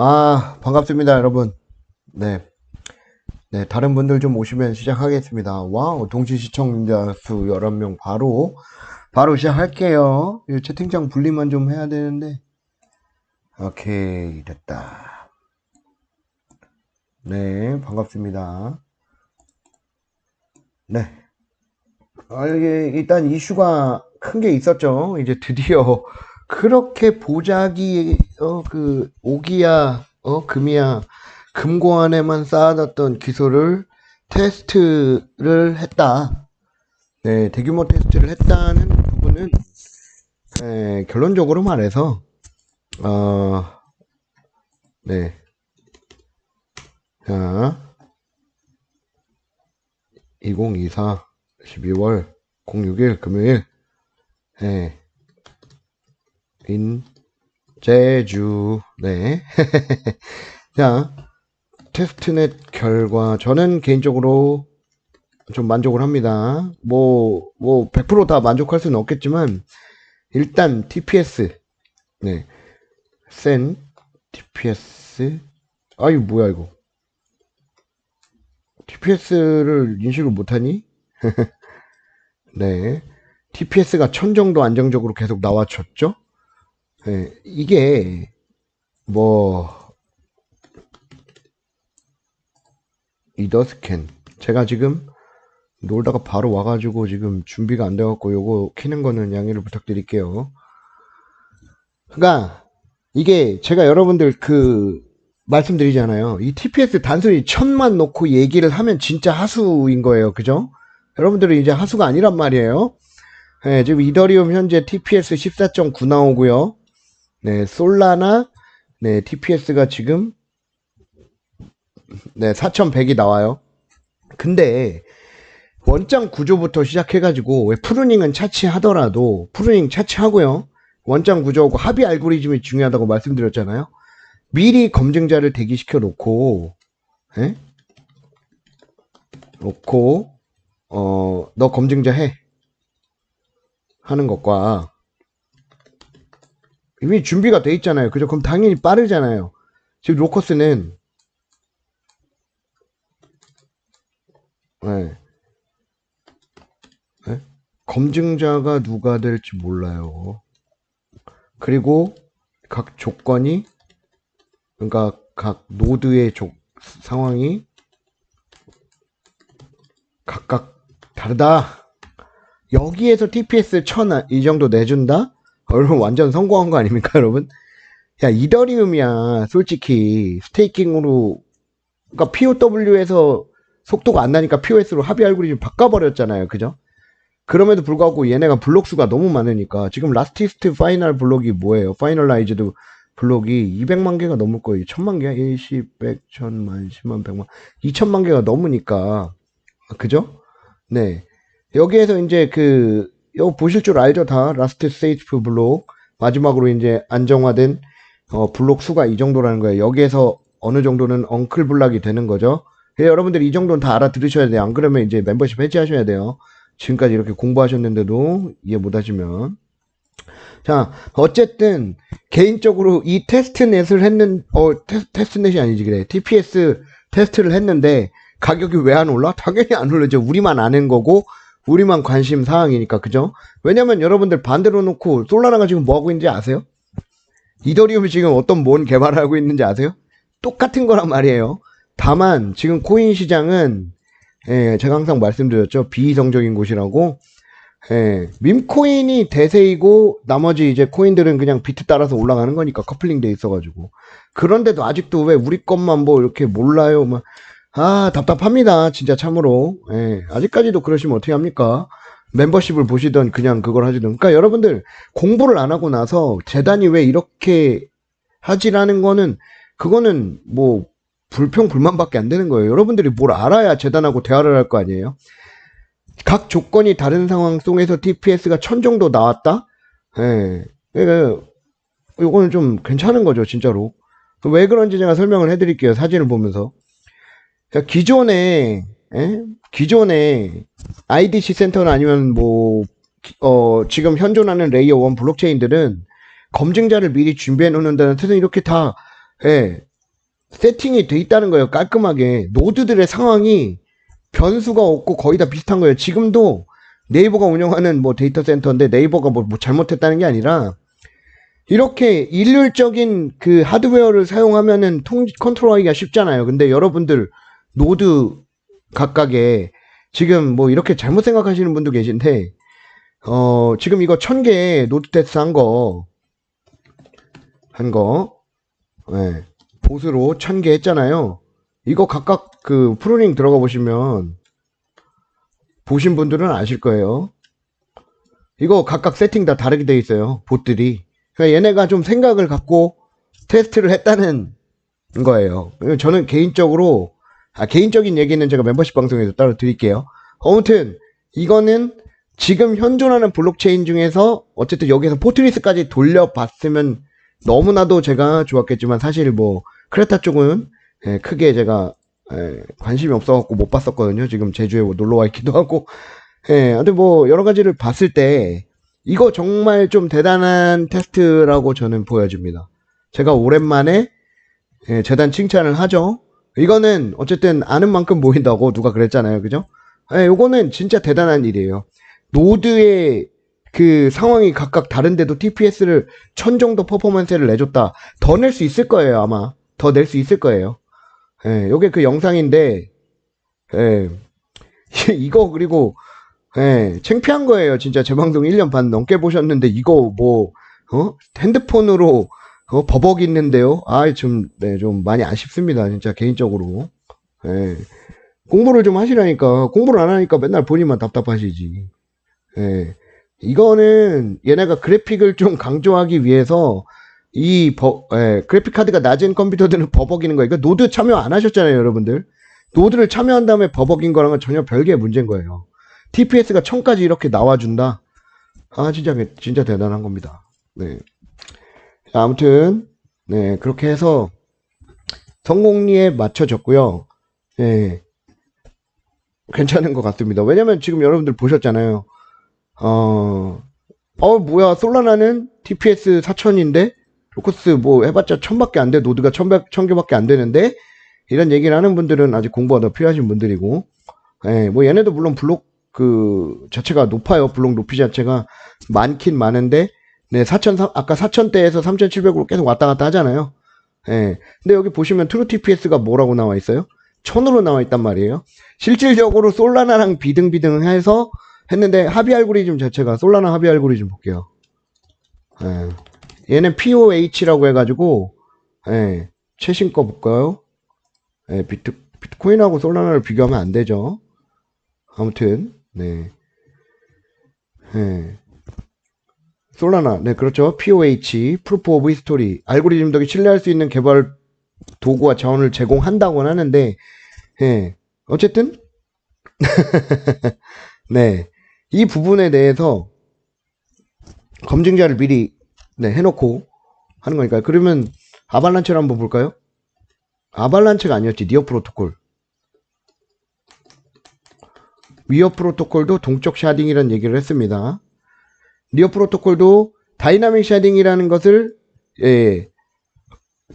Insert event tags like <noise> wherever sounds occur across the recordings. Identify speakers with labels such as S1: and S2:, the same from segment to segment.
S1: 아, 반갑습니다, 여러분. 네. 네, 다른 분들 좀 오시면 시작하겠습니다. 와우, 동시 시청자 수 11명 바로, 바로 시작할게요. 이 채팅창 분리만 좀 해야 되는데. 오케이, 됐다. 네, 반갑습니다. 네. 아, 이게 일단 이슈가 큰 게 있었죠. 이제 드디어 그렇게 보자기, 어, 그, 오기야, 어, 금이야, 금고 안에만 쌓아놨던 기소를 테스트를 했다. 네, 대규모 테스트를 했다는 부분은, 네, 결론적으로 말해서, 어, 네. 자, 2024 12월 06일 금요일, 네. 인, 제주, 네. <laughs> 자, 테스트넷 결과, 저는 개인적으로 좀 만족을 합니다. 뭐, 뭐, 100%다 만족할 수는 없겠지만, 일단, TPS, 네. 센, TPS, 아유, 뭐야, 이거. TPS를 인식을 못하니? <laughs> 네. TPS가 천 정도 안정적으로 계속 나와줬죠? 네, 이게, 뭐, 이더 스캔. 제가 지금 놀다가 바로 와가지고 지금 준비가 안 돼갖고 요거 키는 거는 양해를 부탁드릴게요. 그니까, 이게 제가 여러분들 그, 말씀드리잖아요. 이 TPS 단순히 천만 놓고 얘기를 하면 진짜 하수인 거예요. 그죠? 여러분들은 이제 하수가 아니란 말이에요. 네, 지금 이더리움 현재 TPS 14.9 나오고요. 네, 솔라나 네, TPS가 지금 네, 4100이 나와요. 근데 원장 구조부터 시작해가지고 왜 프루닝은 차치하더라도 프루닝 차치하고요. 원장 구조하고 합의 알고리즘이 중요하다고 말씀드렸잖아요. 미리 검증자를 대기시켜 놓고, 에? 놓고, 어, 너 검증자 해. 하는 것과, 이미 준비가 돼 있잖아요. 그죠? 그럼 당연히 빠르잖아요. 지금 로커스는, 네. 네? 검증자가 누가 될지 몰라요. 그리고 각 조건이 그러니까 각 노드의 조, 상황이 각각 다르다. 여기에서 TPS 1000, 이 정도 내준다? 여러분 완전 성공한 거 아닙니까, 여러분? 야, 이더리움이야. 솔직히 스테이킹으로 그러니까 POW에서 속도가 안 나니까 POS로 합의 알고리즘 바꿔버렸잖아요. 그죠? 그럼에도 불구하고 얘네가 블록 수가 너무 많으니까 지금 라스티스트 파이널 블록이 뭐예요? 파이널라이즈드 블록이 200만 개가 넘을 거예요. 1000만 개야? 1, 10, 100, 1000만, 10만, 100만. 2000만 개가 넘으니까. 그죠? 네. 여기에서 이제 그, 요 보실 줄 알죠? 다. 라스트 세이프 블록. 마지막으로 이제 안정화된, 어, 블록 수가 이 정도라는 거예요. 여기에서 어느 정도는 엉클 블락이 되는 거죠. 예, 여러분들 이 정도는 다 알아들으셔야 돼요. 안 그러면 이제 멤버십 해지하셔야 돼요. 지금까지 이렇게 공부하셨는데도 이해 못 하시면. 자, 어쨌든, 개인적으로 이 테스트넷을 했는, 어, 테스, 트넷이 아니지, 그래. TPS 테스트를 했는데, 가격이 왜 안 올라? 당연히 안 올라죠. 우리만 아는 거고, 우리만 관심 사항이니까, 그죠? 왜냐면 여러분들 반대로 놓고, 솔라나가 지금 뭐 하고 있는지 아세요? 이더리움이 지금 어떤 뭔 개발을 하고 있는지 아세요? 똑같은 거란 말이에요. 다만, 지금 코인 시장은, 예, 제가 항상 말씀드렸죠. 비이성적인 곳이라고. 예, 밈코인이 대세이고 나머지 이제 코인들은 그냥 비트 따라서 올라가는 거니까 커플링 돼 있어가지고 그런데도 아직도 왜 우리 것만 뭐 이렇게 몰라요 막 아 답답합니다 진짜 참으로 예, 아직까지도 그러시면 어떻게 합니까 멤버십을 보시던 그냥 그걸 하시던 그러니까 여러분들 공부를 안 하고 나서 재단이 왜 이렇게 하지라는 거는 그거는 뭐 불평 불만밖에 안 되는 거예요 여러분들이 뭘 알아야 재단하고 대화를 할 거 아니에요 각 조건이 다른 상황 속에서 TPS가 1000 정도 나왔다? 예. 그러니까 이거는 좀 괜찮은 거죠, 진짜로. 왜 그런지 제가 설명을 해드릴게요, 사진을 보면서. 그러니까 기존에, 예? 기존에 IDC 센터나 아니면 뭐, 어, 지금 현존하는 레이어 1 블록체인들은 검증자를 미리 준비해 놓는다는 뜻은 이렇게 다, 예, 세팅이 돼 있다는 거예요. 깔끔하게. 노드들의 상황이 변수가 없고 거의 다 비슷한 거예요. 지금도 네이버가 운영하는 뭐 데이터 센터인데 네이버가 뭐, 뭐 잘못했다는 게 아니라 이렇게 일률적인 그 하드웨어를 사용하면은 통, 컨트롤하기가 쉽잖아요. 근데 여러분들 노드 각각에 지금 뭐 이렇게 잘못 생각하시는 분도 계신데 어, 지금 이거 1000개 노드 테스트 한 거, 한 거, 예, 보스로 1000개 했잖아요. 이거 각각 그 프로링 들어가 보시면, 보신 분들은 아실 거예요. 이거 각각 세팅 다 다르게 돼 있어요. 봇들이. 그러니까 얘네가 좀 생각을 갖고 테스트를 했다는 거예요. 저는 개인적으로, 아, 개인적인 얘기는 제가 멤버십 방송에서 따로 드릴게요. 아무튼, 이거는 지금 현존하는 블록체인 중에서 어쨌든 여기서 포트리스까지 돌려봤으면 너무나도 제가 좋았겠지만 사실 뭐 크레타 쪽은 예, 크게 제가 예, 관심이 없어갖고 못 봤었거든요. 지금 제주에 뭐 놀러 와 있기도 하고. 예, 근데 뭐 여러 가지를 봤을 때 이거 정말 좀 대단한 테스트라고 저는 보여집니다. 제가 오랜만에 예, 재단 칭찬을 하죠. 이거는 어쨌든 아는 만큼 모인다고 누가 그랬잖아요. 그죠? 예, 요거는 진짜 대단한 일이에요. 노드의 그 상황이 각각 다른데도 TPS를 1000 정도 퍼포먼스를 내줬다. 더 낼 수 있을 거예요, 아마. 더 낼 수 있을 거예요. 예, 요게 그 영상인데, 예, <laughs> 이거 그리고, 예, 창피한 거예요. 진짜 제 방송 1년 반 넘게 보셨는데, 이거 뭐, 어? 핸드폰으로, 어, 버벅 있는데요? 아, 좀, 네, 좀 많이 아쉽습니다. 진짜 개인적으로. 예. 공부를 좀 하시라니까. 공부를 안 하니까 맨날 본인만 답답하시지. 예. 이거는 얘네가 그래픽을 좀 강조하기 위해서 이 버, 예, 그래픽 카드가 낮은 컴퓨터들은 버벅이는 거예요. 이거 노드 참여 안 하셨잖아요, 여러분들. 노드를 참여한 다음에 버벅인 거랑은 전혀 별개의 문제인 거예요. TPS가 1000까지 이렇게 나와준다. 아, 진짜, 진짜 대단한 겁니다. 네. 자, 아무튼, 네, 그렇게 해서 성공리에 맞춰졌고요. 네. 괜찮은 것 같습니다. 왜냐면 지금 여러분들 보셨잖아요. 어, 어, 뭐야, 솔라나는 TPS 4000인데, 로커스 뭐 해봤자 1000밖에 안 돼, 노드가 1000, 1000개밖에 안 되는데, 이런 얘기를 하는 분들은 아직 공부가 더 필요하신 분들이고, 예, 뭐 얘네도 물론 블록 그 자체가 높아요. 블록 높이 자체가 많긴 많은데, 네, 4000, 아까 4000대에서 3700으로 계속 왔다 갔다 하잖아요. 예. 근데 여기 보시면 트루 TPS가 뭐라고 나와 있어요? 1000으로 나와 있단 말이에요. 실질적으로 솔라나랑 비등비등 해서 했는데 합의 알고리즘 자체가 솔라나 합의 알고리즘 볼게요. 예. 얘는 POH라고 해가지고 예. 최신 거 볼까요? 예, 비트, 비트코인하고 솔라나를 비교하면 안 되죠. 아무튼 네. 예. 솔라나, 네, 그렇죠. POH, Proof of History, 알고리즘 덕에 신뢰할 수 있는 개발 도구와 자원을 제공한다고는 하는데, 예, 어쨌든, <laughs> 네, 이 부분에 대해서 검증자를 미리 네, 해놓고 하는 거니까. 그러면 아발란체를 한번 볼까요? 아발란체가 아니었지. 니어 프로토콜. 위어 프로토콜도 동적 샤딩이라는 얘기를 했습니다. 니어 프로토콜도 다이나믹 샤딩이라는 것을 예,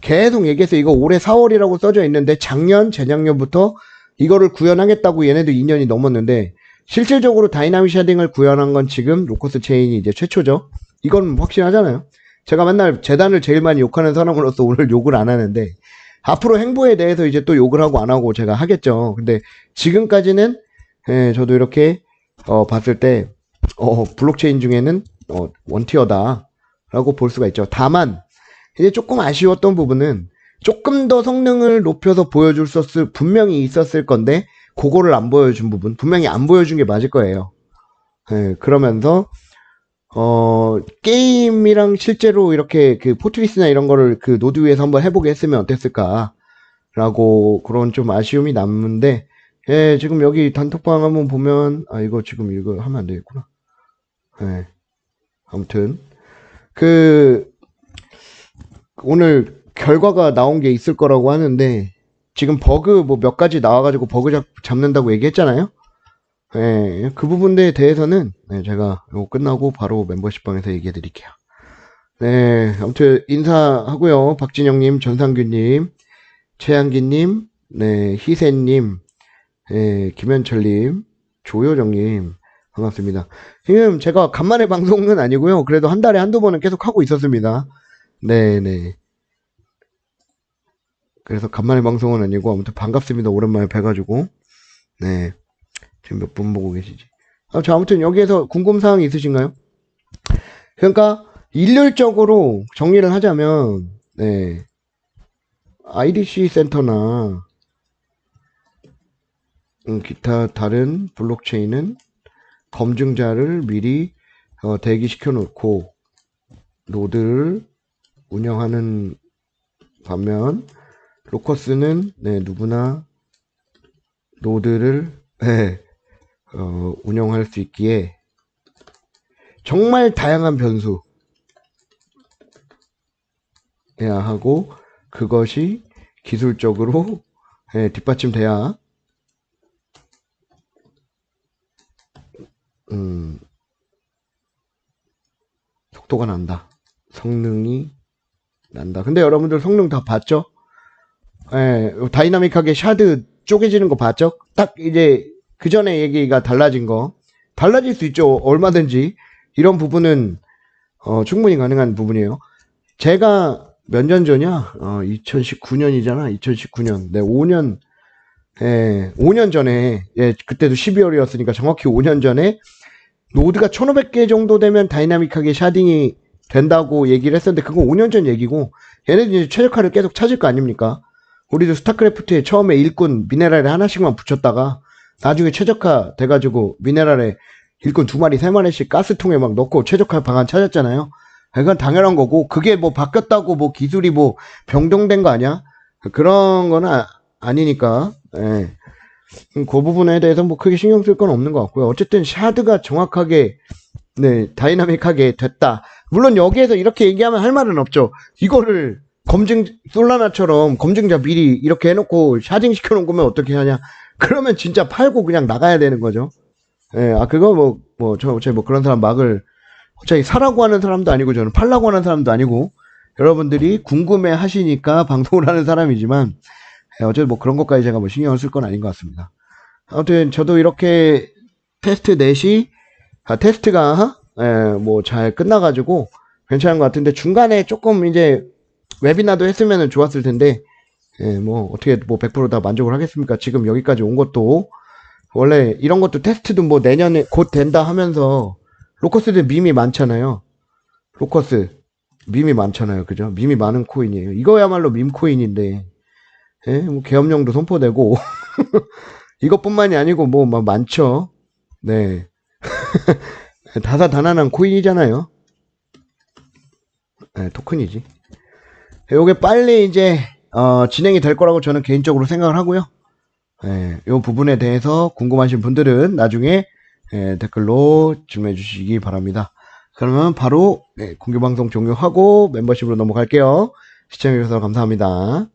S1: 계속 얘기해서 이거 올해 4월이라고 써져 있는데 작년, 재작년부터 이거를 구현하겠다고 얘네도 2년이 넘었는데 실질적으로 다이나믹 샤딩을 구현한 건 지금 로커스 체인이 이제 최초죠. 이건 확실하잖아요. 제가 맨날 재단을 제일 많이 욕하는 사람으로서 <laughs> 오늘 욕을 안 하는데 앞으로 행보에 대해서 이제 또 욕을 하고 안 하고 제가 하겠죠. 근데 지금까지는 예, 저도 이렇게 어, 봤을 때 어, 블록체인 중에는 어, 원티어다라고 볼 수가 있죠. 다만 이제 조금 아쉬웠던 부분은 조금 더 성능을 높여서 보여줄 수 없을 분명히 있었을 건데 그거를 안 보여준 부분 분명히 안 보여준 게 맞을 거예요. 예, 그러면서 어 게임이랑 실제로 이렇게 그 포트리스나 이런 거를 그 노드 위에서 한번 해보게 했으면 어땠을까라고 그런 좀 아쉬움이 남는데 예 지금 여기 단톡방 한번 보면 아 이거 지금 이거 하면 안 되겠구나. 예 아무튼 그 오늘 결과가 나온 게 있을 거라고 하는데 지금 버그 뭐 몇 가지 나와가지고 버그 잡, 잡는다고 얘기했잖아요. 예, 그 부분에 대해서는 네, 제가 이거 끝나고 바로 멤버십방에서 얘기해 드릴게요. 네, 아무튼 인사하고요. 박진영님, 전상규님, 최양기님, 네, 희세님, 예, 김현철님, 조효정님, 반갑습니다. 지금 제가 간만에 방송은 아니고요. 그래도 한 달에 한두 번은 계속 하고 있었습니다. 네네. 그래서 간만에 방송은 아니고, 아무튼 반갑습니다. 오랜만에 뵈가지고. 네. 지금 몇 분 보고 계시지? 아, 저 아무튼 여기에서 궁금사항이 있으신가요? 그러니까, 일률적으로 정리를 하자면, 네. IDC 센터나, 음, 기타 다른 블록체인은 검증자를 미리 어, 대기시켜 놓고 노드를 운영하는 반면 로커스는 네, 누구나 노드를 네, 어, 운영할 수 있기에 정말 다양한 변수 해야 하고 그것이 기술적으로 예, 뒷받침돼야 음, 속도가 난다. 성능이 난다. 근데 여러분들 성능 다 봤죠? 예, 다이나믹하게 샤드 쪼개지는 거 봤죠? 딱 이제 그 전에 얘기가 달라진 거. 달라질 수 있죠. 얼마든지. 이런 부분은 어, 충분히 가능한 부분이에요. 제가 몇 년 전이야? 어, 2019년이잖아. 2019년. 네, 5년, 예, 5년 전에, 예, 그때도 12월이었으니까 정확히 5년 전에 노드가 1500개 정도 되면 다이나믹하게 샤딩이 된다고 얘기를 했었는데 그건 5년 전 얘기고 얘네들이 이제 최적화를 계속 찾을 거 아닙니까? 우리도 스타크래프트에 처음에 일꾼 미네랄에 하나씩만 붙였다가 나중에 최적화 돼가지고 미네랄에 일꾼 두 마리 세 마리씩 가스통에 막 넣고 최적화 방안 찾았잖아요. 그건 당연한 거고 그게 뭐 바뀌었다고 뭐 기술이 뭐 병동된 거 아니야? 그런 거는 아, 아니니까 예. 음, 그 부분에 대해서 뭐 크게 신경 쓸 건 없는 것 같고요. 어쨌든 샤드가 정확하게 네 다이나믹하게 됐다. 물론 여기에서 이렇게 얘기하면 할 말은 없죠. 이거를 검증 솔라나처럼 검증자 미리 이렇게 해놓고 샤딩 시켜놓은 거면 어떻게 하냐? 그러면 진짜 팔고 그냥 나가야 되는 거죠. 예, 아 그거 뭐 뭐저 어차피 뭐 그런 사람 막을 어차피 사라고 하는 사람도 아니고 저는 팔라고 하는 사람도 아니고 여러분들이 궁금해 하시니까 <laughs> 방송을 하는 사람이지만 예, 어쨌든 뭐 그런 것까지 제가 뭐 신경을 쓸 건 아닌 것 같습니다. 아무튼 저도 이렇게 테스트 넷이 아, 테스트가 뭐 잘 끝나가지고 괜찮은 것 같은데 중간에 조금 이제 웨비나도 했으면 좋았을 텐데 예, 뭐 어떻게 뭐 100%다 만족을 하겠습니까? 지금 여기까지 온 것도 원래 이런 것도 테스트도 뭐 내년에 곧 된다 하면서 로커스들 밈이 많잖아요. 로커스 밈이 많잖아요, 그죠? 밈이 많은 코인이에요. 이거야말로 밈 코인인데 예, 뭐 계엄령도 선포되고 <laughs> 이것뿐만이 아니고 뭐, 뭐 많죠. 네. <laughs> 다사다난한 코인이잖아요. 네, 토큰이지. 요게 빨리 이제 어, 진행이 될 거라고 저는 개인적으로 생각을 하고요. 예, 요 부분에 대해서 궁금하신 분들은 나중에 예, 댓글로 질문해 주시기 바랍니다. 그러면 바로 네, 공개 방송 종료하고 멤버십으로 넘어갈게요. 시청해 주셔서 감사합니다.